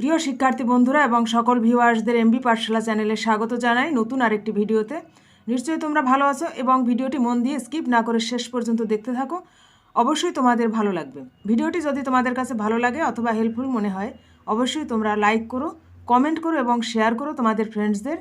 প্রিয় শিক্ষার্থী বন্ধুরা এবং সকল ভিউয়ার্সদের এমবি পাঠশালা চ্যানেলে স্বাগত জানাই নতুন আরেকটি ভিডিওতে। নিশ্চয়ই তোমরা ভালো আছো এবং ভিডিওটি মন দিয়ে স্কিপ না করে শেষ পর্যন্ত দেখতে থাকো। অবশ্যই তোমাদের ভালো লাগবে। ভিডিওটি যদি তোমাদের কাছে ভালো লাগে অথবা হেল্পফুল মনে হয়, অবশ্যই তোমরা লাইক করো কমেন্ট করো এবং শেয়ার করো তোমাদের ফ্রেন্ডসদের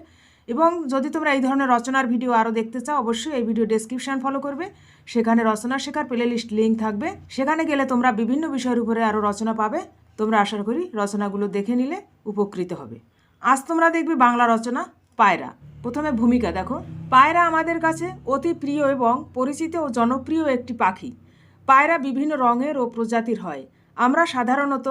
এবং যদি তোমরা এই ধরনের রচনার ভিডিও আরও দেখতে চাও, অবশ্যই এই ভিডিও ডেসক্রিপশন ফলো করবে। সেখানে রচনা শেখার প্লে লিস্ট লিঙ্ক থাকবে। সেখানে গেলে তোমরা বিভিন্ন বিষয়ের উপরে আরও রচনা পাবে। তোমরা আশা করি রচনাগুলো দেখে নিলে উপকৃত হবে। আজ তোমরা দেখবে বাংলা রচনা পায়রা। প্রথমে ভূমিকা দেখো। পায়রা আমাদের কাছে অতি প্রিয় এবং পরিচিত ও জনপ্রিয় একটি পাখি। পায়রা বিভিন্ন রঙের ও প্রজাতির হয়। আমরা সাধারণত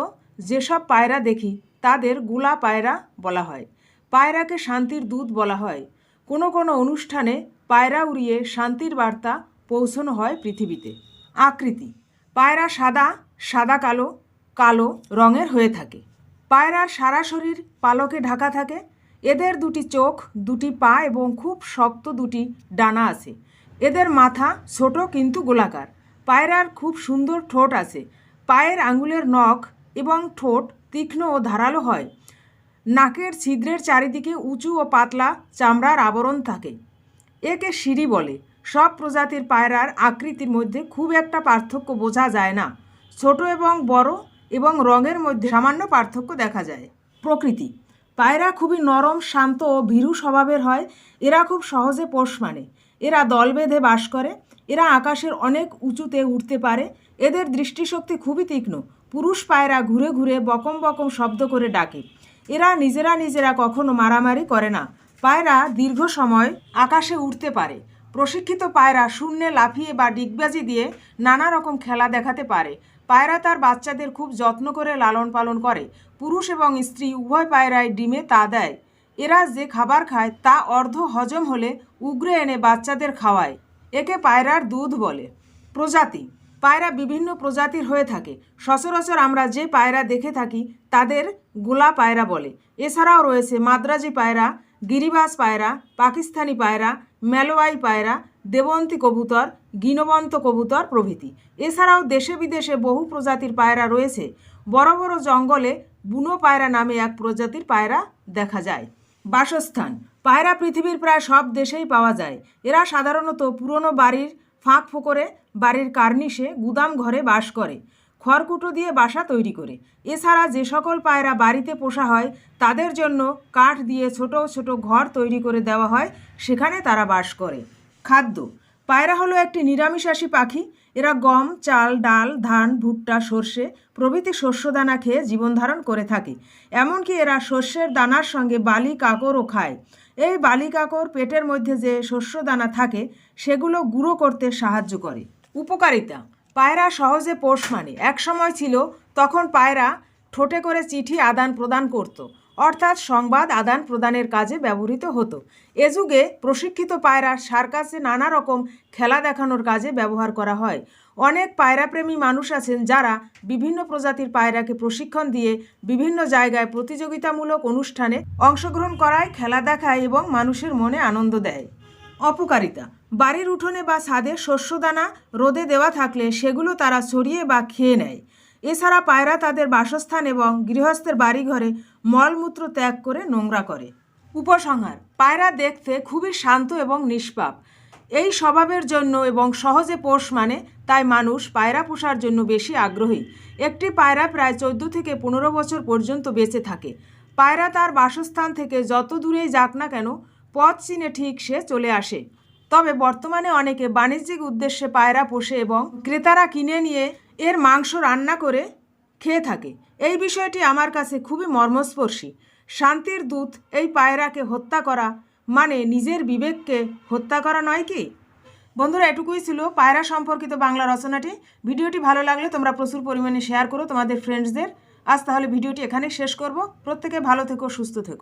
যেসব পায়রা দেখি, তাদেরগুলা পায়রা বলা হয়। পায়রাকে শান্তির দূত বলা হয়। কোনো কোনো অনুষ্ঠানে পায়রা উড়িয়ে শান্তির বার্তা পৌঁছানো হয় পৃথিবীতে। আকৃতি। পায়রা সাদা সাদা কালো কালো রঙের হয়ে থাকে। পায়রার সারা শরীর পালকে ঢাকা থাকে। এদের দুটি চোখ, দুটি পা এবং খুব শক্ত দুটি ডানা আছে। এদের মাথা ছোট কিন্তু গোলাকার। পায়রার খুব সুন্দর ঠোঁট আছে। পায়ের আঙুলের নখ এবং ঠোঁট তীক্ষ্ণ ও ধারালো হয়। নাকের ছিদ্রের চারিদিকে উঁচু ও পাতলা চামড়ার আবরণ থাকে। একে সিঁড়ি বলে। সব প্রজাতির পায়রার আকৃতির মধ্যে খুব একটা পার্থক্য বোঝা যায় না। ছোট এবং বড় এবং রঙের মধ্যে সামান্য পার্থক্য দেখা যায়। প্রকৃতি। পায়রা খুবই নরম, শান্ত ও ভীরু স্বভাবের হয়। এরা খুব সহজে পোষ মানে। এরা দল বেঁধে বাস করে। এরা আকাশের অনেক উঁচুতে উঠতে পারে। এদের দৃষ্টিশক্তি খুবই তীক্ষ্ণ। পুরুষ পায়রা ঘুরে ঘুরে বকম বকম শব্দ করে ডাকে। এরা নিজেরা নিজেরা কখনো মারামারি করে না। পায়রা দীর্ঘ সময় আকাশে উঠতে পারে। প্রশিক্ষিত পায়রা শূন্যে লাফিয়ে বা ডিগবাজি দিয়ে নানা রকম খেলা দেখাতে পারে। পায়রা তার বাচ্চাদের খুব যত্ন করে লালন পালন করে। পুরুষ এবং স্ত্রী উভয় পায়রায় ডিমে তা দেয়। এরা যে খাবার খায় তা অর্ধ হজম হলে উগরে এনে বাচ্চাদের খাওয়ায়। একে পায়রার দুধ বলে। প্রজাতি। পায়রা বিভিন্ন প্রজাতির হয়ে থাকে। সচরাচর আমরা যে পায়রা দেখে থাকি তাদের গোলা পায়রা বলে। এছাড়াও রয়েছে মাদ্রাজি পায়রা গিরিবাস পায়রা, পাকিস্তানি পায়রা মেলোয়াই পায়রা, দেবন্তী কবুতর, গিনবন্ত কবুতর প্রভৃতি। এছাড়াও দেশে বিদেশে বহু প্রজাতির পায়রা রয়েছে। বড় বড় জঙ্গলে বুনো পায়রা নামে এক প্রজাতির পায়রা দেখা যায়। বাসস্থান। পায়রা পৃথিবীর প্রায় সব দেশেই পাওয়া যায়। এরা সাধারণত পুরনো বাড়ির ফাঁক ফোকরে, বাড়ির কার্নিশে, গুদাম ঘরে বাস করে। খড়কুটো দিয়ে বাসা তৈরি করে। এছাড়া যে সকল পায়রা বাড়িতে পোষা হয়, তাদের জন্য কাঠ দিয়ে ছোট ছোট ঘর তৈরি করে দেওয়া হয়, সেখানে তারা বাস করে। খাদ্য। পায়রা হলো একটি নিরামিষাশী পাখি। এরা গম, চাল, ডাল, ধান, ভুট্টা, সর্ষে প্রভৃতি শস্যদানা খেয়ে জীবনধারণ করে থাকে। এমনকি এরা শস্যের দানার সঙ্গে বালি কাকড়ও খায়। এই বালি কাকড় পেটের মধ্যে যে শস্যদানা থাকে, সেগুলো গুঁড়ো করতে সাহায্য করে। উপকারিতা। পায়রা সহজে পোষ মানে। এক সময় ছিল, তখন পায়রা ঠোঁটে করে চিঠি আদান প্রদান করত, অর্থাৎ সংবাদ আদান প্রদানের কাজে ব্যবহৃত হতো। এ যুগে প্রশিক্ষিত পায়রা সার্কাসে নানা রকম খেলা দেখানোর কাজে ব্যবহার করা হয়। অনেক পায়রাপ্রেমী মানুষ আছেন যারা বিভিন্ন প্রজাতির পায়রাকে প্রশিক্ষণ দিয়ে বিভিন্ন জায়গায় প্রতিযোগিতামূলক অনুষ্ঠানে অংশগ্রহণ করায়, খেলা দেখায় এবং মানুষের মনে আনন্দ দেয়। অপকারিতা বাড়ির উঠোনে বা ছাদে শস্যদানা রোদে দেওয়া থাকলে সেগুলো তারা ছড়িয়ে বা খেয়ে নেয়। এছাড়া পায়রা তাদের বাসস্থান এবং গৃহস্থের বাড়িঘরে মলমূত্র ত্যাগ করে নোংরা করে। উপসংহার, পায়রা দেখতে খুবই শান্ত এবং নিষ্পাপ। এই স্বভাবের জন্য এবং সহজে পোষ মানে তাই মানুষ পায়রা পোষার জন্য বেশি আগ্রহী। একটি পায়রা প্রায় চোদ্দ থেকে পনেরো বছর পর্যন্ত বেঁচে থাকে। পায়রা তার বাসস্থান থেকে যত দূরেই যাক না কেন, পথ চিনে ঠিক সে চলে আসে। তবে বর্তমানে অনেকে বাণিজ্যিক উদ্দেশ্যে পায়রা পোষে এবং ক্রেতারা কিনে নিয়ে এর মাংস রান্না করে খেয়ে থাকে। এই বিষয়টি আমার কাছে খুবই মর্মস্পর্শী। শান্তির দূত এই পায়রাকে হত্যা করা মানে নিজের বিবেককে হত্যা করা নয় কি? বন্ধুরা, এটুকুই ছিল পায়রা সম্পর্কিত বাংলা রচনাটি। ভিডিওটি ভালো লাগলে তোমরা প্রচুর পরিমাণে শেয়ার করো তোমাদের ফ্রেন্ডসদের আজ তাহলে ভিডিওটি এখানে শেষ করব। প্রত্যেকে ভালো থেকো, সুস্থ থেকো।